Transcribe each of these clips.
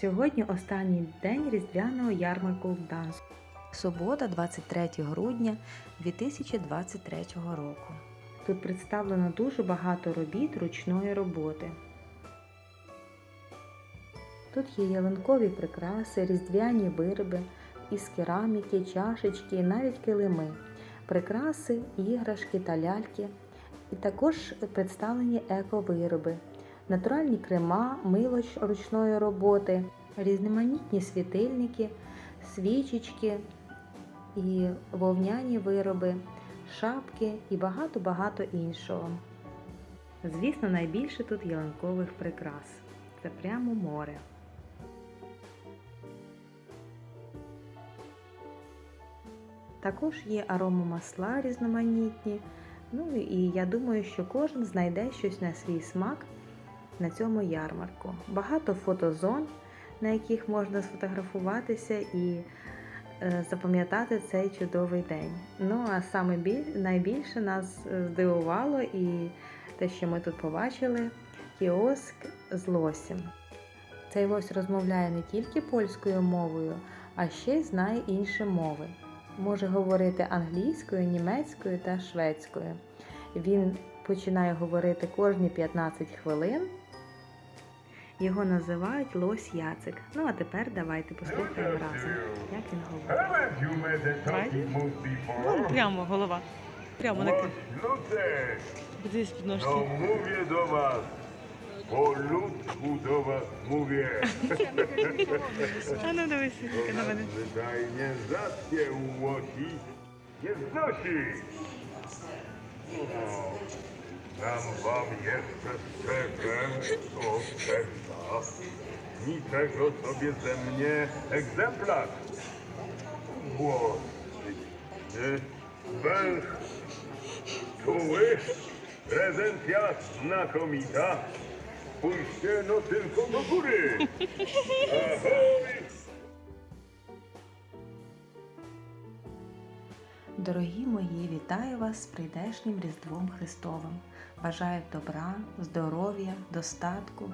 Сьогодні останній день різдвяного ярмарку в Гданську. Субота, 23 грудня 2023 року. Тут представлено дуже багато робіт ручної роботи. Тут є ялинкові прикраси, різдвяні вироби із кераміки, чашечки і навіть килими, прикраси, іграшки та ляльки. І також представлені ековироби, натуральні крема, мило ручної роботи, різноманітні світильники, свічечки і вовняні вироби, шапки і багато-багато іншого. Звісно, найбільше тут ялинкових прикрас. Це прямо море. Також є аромамасла різноманітні. Ну і я думаю, що кожен знайде щось на свій смак на цьому ярмарку. Багато фотозон, на яких можна сфотографуватися і е, запам'ятати цей чудовий день. Ну а саме біль, найбільше нас е, здивувало і те, що ми тут побачили, кіоск з лосем. Цей лось розмовляє не тільки польською мовою, а ще й знає інші мови. Може говорити англійською, німецькою та шведською. Він починає говорити кожні 15 хвилин. Його називають Лось Яцик. Ну а тепер давайте послухаємо разом, як він говорить. Вон прямо голова. Прямо на was, po ludzku do was mówię. А ну дивись, на мене. Zwyczajnie rzadkie u łosi nie znosi. No, dam wam jeszcze szczerze, o pewna, niczego sobie ze mnie egzemplarz. Włosy, y, węż, czuły, prezencja znakomita. Pójście no tylko do góry. Ahoj! Дорогі мої, вітаю вас з прийдешнім Різдвом Христовим. Бажаю добра, здоров'я, достатку,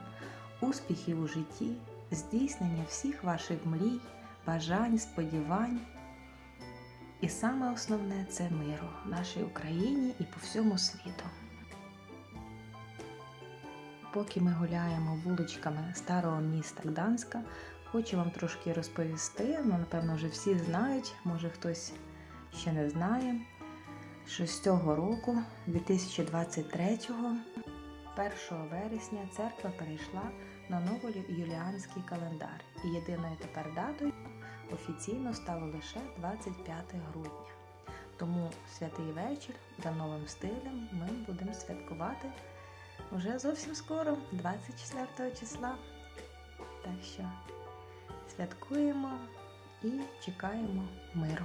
успіхів у житті, здійснення всіх ваших мрій, бажань, сподівань. І саме основне це миру в нашій Україні і по всьому світу. Поки ми гуляємо вуличками старого міста Гданська, хочу вам трошки розповісти. Ну, напевно, вже всі знають, може хтось ще не знає, що з цього року, 2023-го, 1 вересня, церква перейшла на новоюліанський календар. І єдиною тепер датою офіційно стало лише 25 грудня. Тому святий вечір за новим стилем ми будемо святкувати вже зовсім скоро, 24 числа. Так що святкуємо і чекаємо миру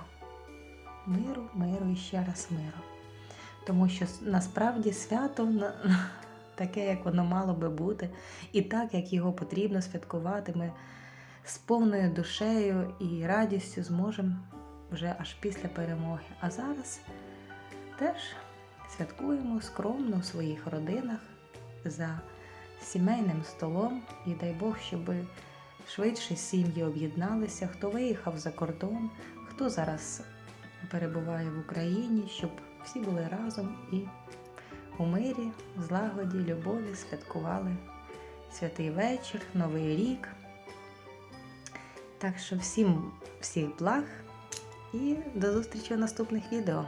миру, миру і ще раз миру. Тому що насправді свято таке, як воно мало би бути, і так, як його потрібно святкувати, ми з повною душею і радістю зможемо вже аж після перемоги. А зараз теж святкуємо скромно у своїх родинах за сімейним столом і дай Бог, щоб швидше сім'ї об'єдналися, хто виїхав за кордон, хто зараз перебуває в Україні, щоб всі були разом і у мирі, злагоді, любові святкували святий вечір, Новий рік. Так що всім всіх благ і до зустрічі у наступних відео.